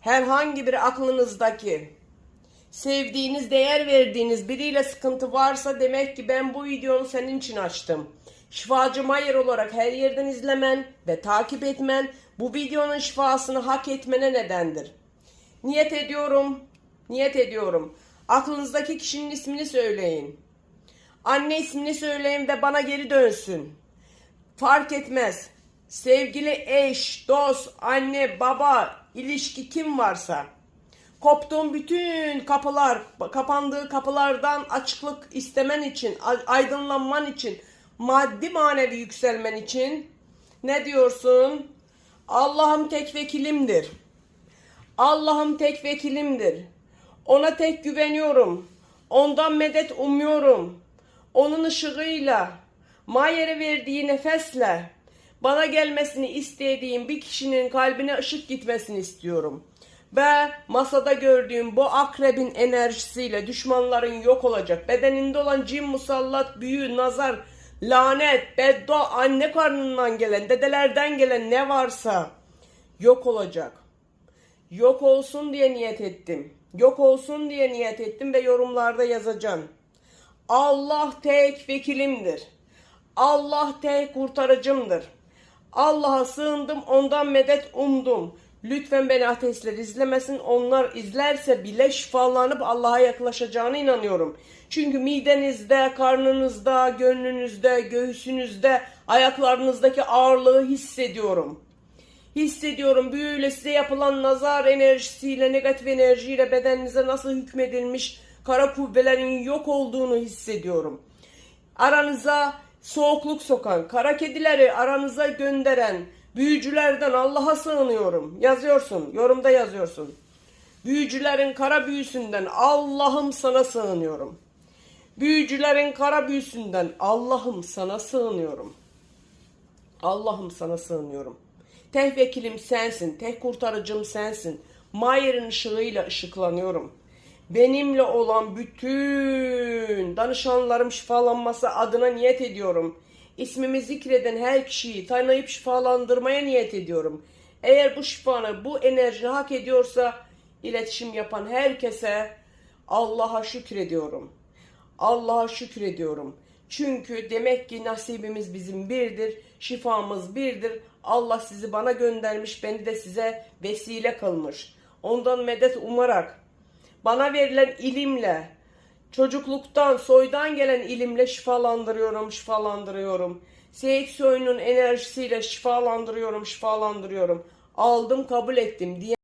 herhangi bir aklınızdaki sevdiğiniz, değer verdiğiniz biriyle sıkıntı varsa demek ki ben bu videonu senin için açtım. Şifacı Mayer olarak her yerden izlemen ve takip etmen bu videonun şifasını hak etmene nedendir. Niyet ediyorum, niyet ediyorum. Aklınızdaki kişinin ismini söyleyin. Anne ismini söyleyin ve bana geri dönsün. Fark etmez. Sevgili eş, dost, anne, baba, ilişki kim varsa koptuğun bütün kapılar, kapandığı kapılardan açıklık istemen için, aydınlanman için, maddi manevi yükselmen için ne diyorsun? Allah'ım tek vekilimdir. Allah'ım tek vekilimdir. Ona tek güveniyorum. Ondan medet umuyorum. Onun ışığıyla, Mayer'e verdiği nefesle bana gelmesini istediğim bir kişinin kalbine ışık gitmesini istiyorum. Ve masada gördüğüm bu akrebin enerjisiyle düşmanların yok olacak. Bedeninde olan cin, musallat, büyü, nazar, lanet, beddua, anne karnından gelen, dedelerden gelen ne varsa yok olacak. Yok olsun diye niyet ettim. Yok olsun diye niyet ettim ve yorumlarda yazacağım. Allah tek vekilimdir. Allah tek kurtarıcımdır. Allah'a sığındım, ondan medet umdum. Lütfen beni ateistler izlemesin. Onlar izlerse bile şifalanıp Allah'a yaklaşacağına inanıyorum. Çünkü midenizde, karnınızda, gönlünüzde, göğsünüzde, ayaklarınızdaki ağırlığı hissediyorum. Hissediyorum böyle size yapılan nazar enerjisiyle, negatif enerjiyle bedeninize nasıl hükmedilmiş kara kuvvelerin yok olduğunu hissediyorum. Aranıza soğukluk sokan, kara kedileri aranıza gönderen büyücülerden Allah'a sığınıyorum. Yazıyorsun, yorumda yazıyorsun. Büyücülerin kara büyüsünden Allah'ım sana sığınıyorum. Büyücülerin kara büyüsünden Allah'ım sana sığınıyorum. Allah'ım sana sığınıyorum. Tek vekilim sensin, tek kurtarıcım sensin. Mayer'in ışığıyla ışıklanıyorum. Benimle olan bütün danışanlarım şifalanması adına niyet ediyorum. İsmimi zikreden her kişiyi tanıyıp şifalandırmaya niyet ediyorum. Eğer bu şifanı, bu enerjini hak ediyorsa iletişim yapan herkese Allah'a şükrediyorum. Allah'a şükrediyorum. Çünkü demek ki nasibimiz bizim birdir, şifamız birdir. Allah sizi bana göndermiş, beni de size vesile kılmış. Ondan medet umarak, bana verilen ilimle, çocukluktan, soydan gelen ilimle şifalandırıyorum, şifalandırıyorum. Seyit Soy'un enerjisiyle şifalandırıyorum, şifalandırıyorum. Aldım, kabul ettim diye